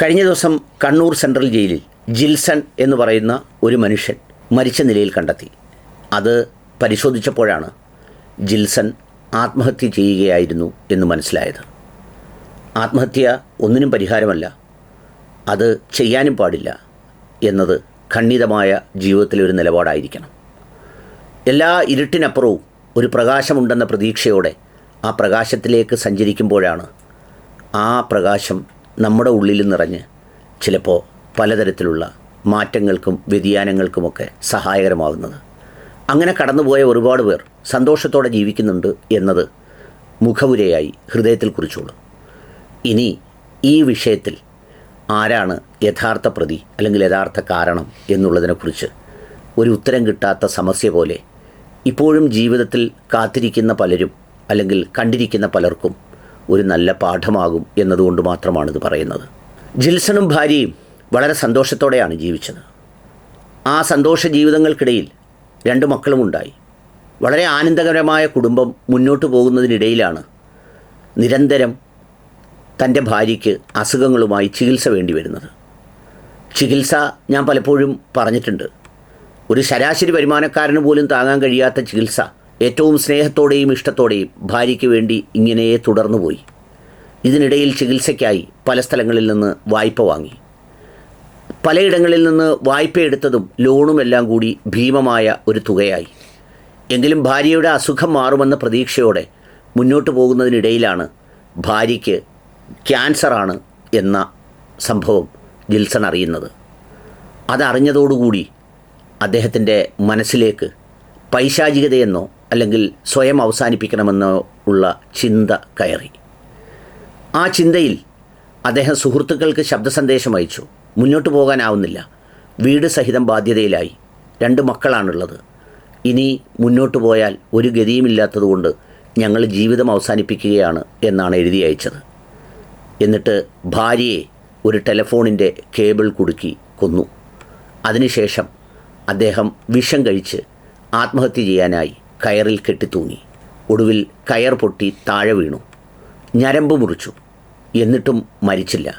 കഴിഞ്ഞ ദിവസം കണ്ണൂർ സെൻട്രൽ ജയിലിൽ ജിൽസൺ എന്ന് പറയുന്ന ഒരു മനുഷ്യൻ മരിച്ച നിലയിൽ കണ്ടെത്തി. അത് പരിശോധിച്ചപ്പോഴാണ് ജിൽസൺ ആത്മഹത്യ ചെയ്യുകയായിരുന്നു എന്ന് മനസ്സിലായത്. ആത്മഹത്യ ഒന്നിനും പരിഹാരമല്ല അത് ചെയ്യാനും പാടില്ല എന്നത് ഖണ്ഡിതമായ ജീവിതത്തിലെ ഒരു നിലപാടായിരിക്കണം. എല്ലാ ഇരുട്ടിനപ്പുറവും ഒരു പ്രകാശമുണ്ടെന്ന പ്രതീക്ഷയോടെ ആ പ്രകാശത്തിലേക്ക് സഞ്ചരിക്കുമ്പോഴാണ് ആ പ്രകാശം നമ്മുടെ ഉള്ളിൽ നിറഞ്ഞ് ചിലപ്പോൾ പലതരത്തിലുള്ള മാറ്റങ്ങൾക്കും വ്യതിയാനങ്ങൾക്കുമൊക്കെ സഹായകരമാകുന്നത്. അങ്ങനെ കടന്നുപോയ ഒരുപാട് പേർ സന്തോഷത്തോടെ ജീവിക്കുന്നുണ്ട് എന്നത് മുഖവുരയായി ഹൃദയത്തിൽ കുറിച്ചോളൂ. ഇനി ഈ വിഷയത്തിൽ ആരാണ് യഥാർത്ഥ പ്രതി അല്ലെങ്കിൽ യഥാർത്ഥ കാരണം എന്നുള്ളതിനെക്കുറിച്ച് ഒരു ഉത്തരം കിട്ടാത്ത സമസ്യ പോലെ ഇപ്പോഴും ജീവിതത്തിൽ കാത്തിരിക്കുന്ന പലരും അല്ലെങ്കിൽ കണ്ടിരിക്കുന്ന പലർക്കും ഒരു നല്ല പാഠമാകും എന്നതുകൊണ്ട് മാത്രമാണിത് പറയുന്നത്. ജിൽസണും ഭാര്യയും വളരെ സന്തോഷത്തോടെയാണ് ജീവിച്ചത്. ആ സന്തോഷ ജീവിതങ്ങൾക്കിടയിൽ രണ്ട് മക്കളും ഉണ്ടായി വളരെ ആനന്ദകരമായ കുടുംബം മുന്നോട്ട് പോകുന്നതിനിടയിലാണ് നിരന്തരം തന്റെ ഭാര്യയ്ക്ക് അസുഖങ്ങളുമായി ചികിത്സ വേണ്ടി വരുന്നത്. ചികിത്സ ഞാൻ പലപ്പോഴും പറഞ്ഞിട്ടുണ്ട്. ഒരു ശരാശരി വരുമാനക്കാരന് പോലും താങ്ങാൻ കഴിയാത്ത ചികിത്സ ഏറ്റവും സ്നേഹത്തോടെയും ഇഷ്ടത്തോടെയും ഭാര്യയ്ക്ക് വേണ്ടി ഇങ്ങനെ തുടർന്നു പോയി ഇതിനിടയിൽ ചികിത്സയ്ക്കായി പല സ്ഥലങ്ങളിൽ നിന്ന് വായ്പ വാങ്ങി. പലയിടങ്ങളിൽ നിന്ന് വായ്പ എടുത്തതും ലോണും എല്ലാം കൂടി ഭീമമായ ഒരു തുകയായി. എങ്കിലും ഭാര്യയുടെ അസുഖം മാറുമെന്ന പ്രതീക്ഷയോടെ മുന്നോട്ട് പോകുന്നതിനിടയിലാണ് ഭാര്യയ്ക്ക് ക്യാൻസറാണ് എന്ന സംഭവം ജിൽസൺ അറിയുന്നത്. അതറിഞ്ഞതോടുകൂടി അദ്ദേഹത്തിന്റെ മനസ്സിലേക്ക് പൈശാചികതയെന്നോ അല്ലെങ്കിൽ സ്വയം അവസാനിപ്പിക്കണമെന്ന് ഉള്ള ചിന്ത കയറി. ആ ചിന്തയിൽ അദ്ദേഹം സുഹൃത്തുക്കൾക്ക് ശബ്ദ സന്ദേശം അയച്ചു. മുന്നോട്ട് പോകാനാവുന്നില്ല. വീട് സഹിതം ബാധ്യതയിലായി. രണ്ട് മക്കളാണുള്ളത്. ഇനി മുന്നോട്ട് പോയാൽ ഒരു ഗതിയുമില്ലാത്തതുകൊണ്ട് ഞങ്ങൾ ജീവിതം അവസാനിപ്പിക്കുകയാണ് എന്നാണ് എഴുതി അയച്ചത്. എന്നിട്ട് ഭാര്യയെ ഒരു ടെലഫോണിന്റെ കേബിൾ കുടുക്കി കൊന്നു. അതിനുശേഷം അദ്ദേഹം വിഷം കഴിച്ച് ആത്മഹത്യ ചെയ്യാനായി. കയറിൽ കെട്ടിത്തൂങ്ങി ഒടുവിൽ കയർ പൊട്ടി താഴെ വീണു. ഞരമ്പ് മുറിച്ചു. എന്നിട്ടും മരിച്ചില്ല.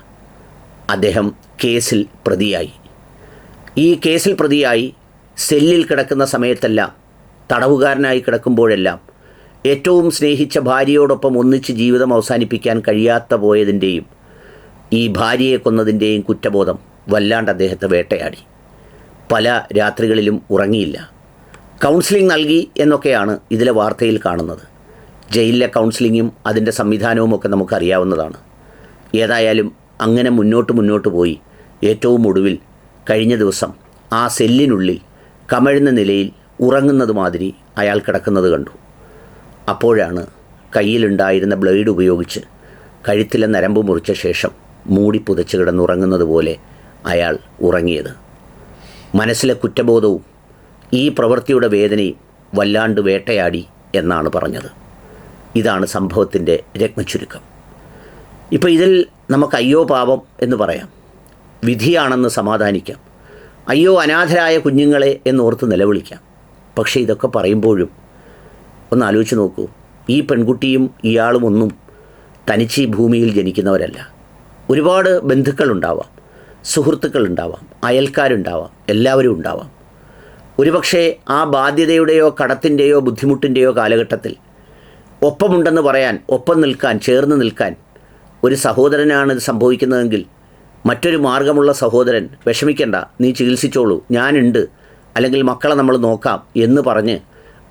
അദ്ദേഹം കേസിൽ പ്രതിയായി. ഈ കേസിൽ പ്രതിയായി സെല്ലിൽ കിടക്കുന്ന സമയത്തെല്ലാം തടവുകാരനായി കിടക്കുമ്പോഴെല്ലാം ഏറ്റവും സ്നേഹിച്ച ഭാര്യയോടൊപ്പം ഒന്നിച്ച് ജീവിതം അവസാനിപ്പിക്കാൻ കഴിയാത്ത പോയതിന്റെയും ഈ ഭാര്യയെ കൊന്നതിന്റെയും കുറ്റബോധം വല്ലാണ്ട് അദ്ദേഹത്തെ വേട്ടയാടി. പല രാത്രികളിലും ഉറങ്ങിയില്ല. കൗൺസിലിംഗ് നൽകി എന്നൊക്കെയാണ് ഇതിലെ വാർത്തയിൽ കാണുന്നത്. ജയിലിലെ കൗൺസിലിങ്ങും അതിന്റെ സംവിധാനവും ഒക്കെ നമുക്കറിയാവുന്നതാണ്. ഏതായാലും അങ്ങനെ മുന്നോട്ട് മുന്നോട്ട് പോയി ഏറ്റവും ഒടുവിൽ കഴിഞ്ഞ ദിവസം ആ സെല്ലിനുള്ളിൽ കമഴുന്ന നിലയിൽ ഉറങ്ങുന്നത് മാതിരി അയാൾ കിടക്കുന്നത് കണ്ടു. അപ്പോഴാണ് കയ്യിലുണ്ടായിരുന്ന ബ്ലേഡ് ഉപയോഗിച്ച് കഴുത്തിലെ നരമ്പ് മുറിച്ച ശേഷം മൂടി പുതച്ച് കിടന്നുറങ്ങുന്നത് പോലെ അയാൾ ഉറങ്ങിയത്. മനസ്സിലെ കുറ്റബോധവും ഈ പ്രവൃത്തിയുടെ വേദനയും വല്ലാണ്ട് വേട്ടയാടി എന്നാണ് പറഞ്ഞത്. ഇതാണ് സംഭവത്തിന്റെ രത്നച്ചുരുക്കം. ഇപ്പോൾ ഇതിൽ നമുക്ക് അയ്യോ പാപം എന്ന് പറയാം. വിധിയാണെന്ന് സമാധാനിക്കാം. അയ്യോ അനാഥരായ കുഞ്ഞുങ്ങളെ എന്നോർത്ത് നിലവിളിക്കാം. പക്ഷേ ഇതൊക്കെ പറയുമ്പോഴും ഒന്ന് ആലോചിച്ച് നോക്കൂ. ഈ പെൺകുട്ടിയും ഇയാളും ഒന്നും തനിച്ച് ഈ ഭൂമിയിൽ ജനിക്കുന്നവരല്ല. ഒരുപാട് ബന്ധുക്കളുണ്ടാവാം സുഹൃത്തുക്കളുണ്ടാവാം അയൽക്കാരുണ്ടാവാം എല്ലാവരും ഉണ്ടാവാം. ഒരുപക്ഷെ ആ ബാധ്യതയുടെയോ കടത്തിന്റെയോ ബുദ്ധിമുട്ടിന്റെയോ കാലഘട്ടത്തിൽ ഒപ്പമുണ്ടെന്ന് പറയാൻ ഒപ്പം നിൽക്കാൻ ചേർന്ന് നിൽക്കാൻ ഒരു സഹോദരനാണ് ഇത് സംഭവിക്കുന്നതെങ്കിൽ മറ്റൊരു മാർഗമുള്ള സഹോദരൻ വിഷമിക്കണ്ട നീ ചികിത്സിച്ചോളൂ ഞാനുണ്ട് അല്ലെങ്കിൽ മക്കളെ നമ്മൾ നോക്കാം എന്ന് പറഞ്ഞ്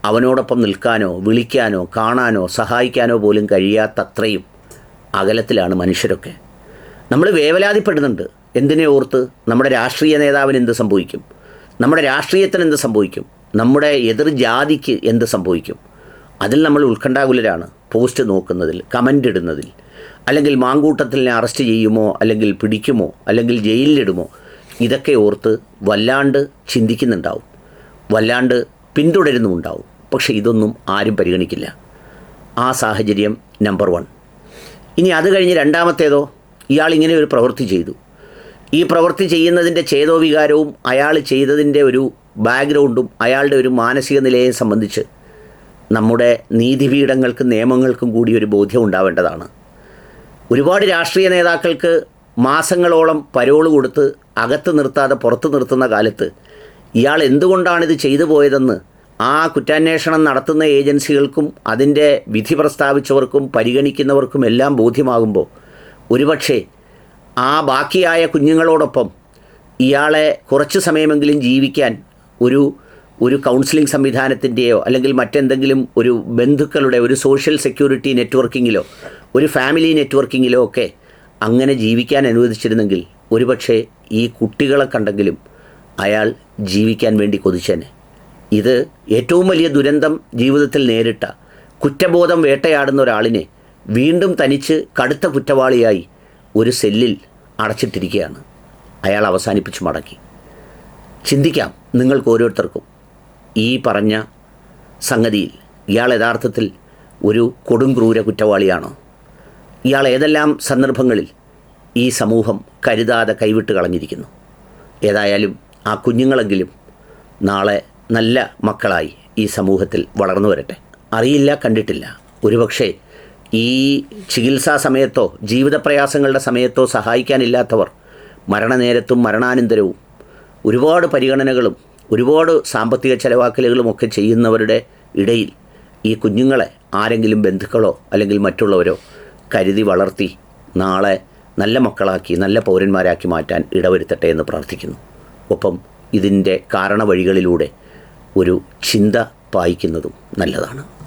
അവനോടൊപ്പം നിൽക്കാനോ വിളിക്കാനോ കാണാനോ സഹായിക്കാനോ പോലും കഴിയാത്തത്രയും അകലത്തിലാണ് മനുഷ്യരൊക്കെ. നമ്മൾ വേവലാതിപ്പെടുന്നുണ്ട്. എന്തിനെ ഓർത്ത്? നമ്മുടെ രാഷ്ട്രീയ നേതാവിന് എന്ത് സംഭവിക്കും? നമ്മുടെ രാഷ്ട്രീയത്തിന് എന്ത് സംഭവിക്കും? നമ്മുടെ എതിർ ജാതിക്ക് എന്ത് സംഭവിക്കും? അതിൽ നമ്മൾ ഉത്കണ്ഠാകുലരാണ്. Post നോക്കുന്നതിൽ comment ഇടുന്നതിൽ. അല്ലെങ്കിൽ മാങ്കൂട്ടത്തിനെ അറസ്റ്റ് ചെയ്യുമോ? അല്ലെങ്കിൽ പിടിക്കുമോ? അല്ലെങ്കിൽ ജയിലിലിടുമോ? ഇതൊക്കെ ഓർത്ത് വല്ലാണ്ട് ചിന്തിക്കുന്നുണ്ടാവും. വല്ലാണ്ട് പിന്തുടരുന്നുമുണ്ടാവും. പക്ഷെ ഇതൊന്നും ആരും പരിഗണിക്കില്ല. ആ സാഹചര്യം നമ്പർ വൺ. ഇനി അത് കഴിഞ്ഞ് രണ്ടാമത്തേതോ? ഇയാൾ ഇങ്ങനെ ഒരു പ്രവൃത്തി ചെയ്തു. ഈ പ്രവൃത്തി ചെയ്യുന്നതിന്റെ ചേതോവികാരവും അയാൾ ചെയ്തതിന്റെ ഒരു ബാക്ക്ഗ്രൗണ്ടും അയാളുടെ ഒരു മാനസിക നിലയെ സംബന്ധിച്ച് നമ്മുടെ നീതിപീഠങ്ങൾക്കും നിയമങ്ങൾക്കും കൂടി ഒരു ബോധ്യം ഉണ്ടാവേണ്ടതാണ്. ഒരുപാട് രാഷ്ട്രീയ നേതാക്കൾക്ക് മാസങ്ങളോളം പരോൾ കൊടുത്ത് അകത്ത് നിർത്താതെ പുറത്ത് നിർത്തുന്ന കാലത്ത് ഇയാൾ എന്തുകൊണ്ടാണിത് ചെയ്തു പോയതെന്ന് ആ കുറ്റാന്വേഷണം നടത്തുന്ന ഏജൻസികൾക്കും അതിന്റെ വിധി പ്രസ്താവിച്ചവർക്കും പരിഗണിക്കുന്നവർക്കും എല്ലാം ബോധ്യമാകുമ്പോൾ ഒരുപക്ഷെ ആ ബാക്കിയായ കുഞ്ഞുങ്ങളോടൊപ്പം ഇയാളെ കുറച്ച് സമയമെങ്കിലും ജീവിക്കാൻ ഒരു ഒരു കൗൺസിലിംഗ് സംവിധാനത്തിന്റെയോ അല്ലെങ്കിൽ മറ്റെന്തെങ്കിലും ഒരു ബന്ധുക്കളുടെ ഒരു സോഷ്യൽ സെക്യൂരിറ്റി നെറ്റ്വർക്കിങ്ങിലോ ഒരു ഫാമിലി നെറ്റ്വർക്കിങ്ങിലോ ഒക്കെ അങ്ങനെ ജീവിക്കാൻ അനുവദിച്ചിരുന്നെങ്കിൽ ഒരുപക്ഷെ ഈ കുട്ടികളെ കണ്ടെങ്കിലും അയാൾ ജീവിക്കാൻ വേണ്ടി കൊതിച്ചേനെ. ഇത് ഏറ്റവും വലിയ ദുരന്തം ജീവിതത്തിൽ നേരിട്ട കുറ്റബോധം വേട്ടയാടുന്ന ഒരാളിനെ വീണ്ടും തനിച്ച് കടുത്ത കുറ്റവാളിയായി ഒരു സെല്ലിൽ അടച്ചിട്ടിരിക്കുകയാണ്. അയാൾ അവസാനിപ്പിച്ച് മടക്കി. ചിന്തിക്കാം നിങ്ങൾക്ക് ഓരോരുത്തർക്കും ഈ പറഞ്ഞ സംഗതിയിൽ ഇയാൾ യഥാർത്ഥത്തിൽ ഒരു കൊടും ക്രൂര കുറ്റവാളിയാണോ? ഇയാൾ ഏതെല്ലാം സന്ദർഭങ്ങളിൽ ഈ സമൂഹം കരുതാതെ കൈവിട്ട് കളഞ്ഞിരിക്കുന്നു? ഏതായാലും ആ കുഞ്ഞുങ്ങളെങ്കിലും നാളെ നല്ല മക്കളായി ഈ സമൂഹത്തിൽ വളർന്നു വരട്ടെ. അറിയില്ല കണ്ടിട്ടില്ല. ഒരുപക്ഷെ ഈ ചികിത്സാ സമയത്തോ ജീവിത ജീവിതപ്രയാസങ്ങളുടെ സമയത്തോ സഹായിക്കാനില്ലാത്തവർ മരണനേരത്തും മരണാനന്തരവും ഒരുപാട് പരിഗണനകളും ഒരുപാട് സാമ്പത്തിക ചെലവാക്കലുകളും ഒക്കെ ചെയ്യുന്നവരുടെ ഇടയിൽ ഈ കുഞ്ഞുങ്ങളെ ആരെങ്കിലും ബന്ധുക്കളോ അല്ലെങ്കിൽ മറ്റുള്ളവരോ കരുതി വളർത്തി നാളെ നല്ല മക്കളാക്കി നല്ല പൗരന്മാരാക്കി മാറ്റാൻ ഇടവരുത്തട്ടെ എന്ന് പ്രാർത്ഥിക്കുന്നു. ഒപ്പം ഇതിന്റെ കാരണവഴികളിലൂടെ ഒരു ചിന്ത പായിക്കുന്നതും നല്ലതാണ്.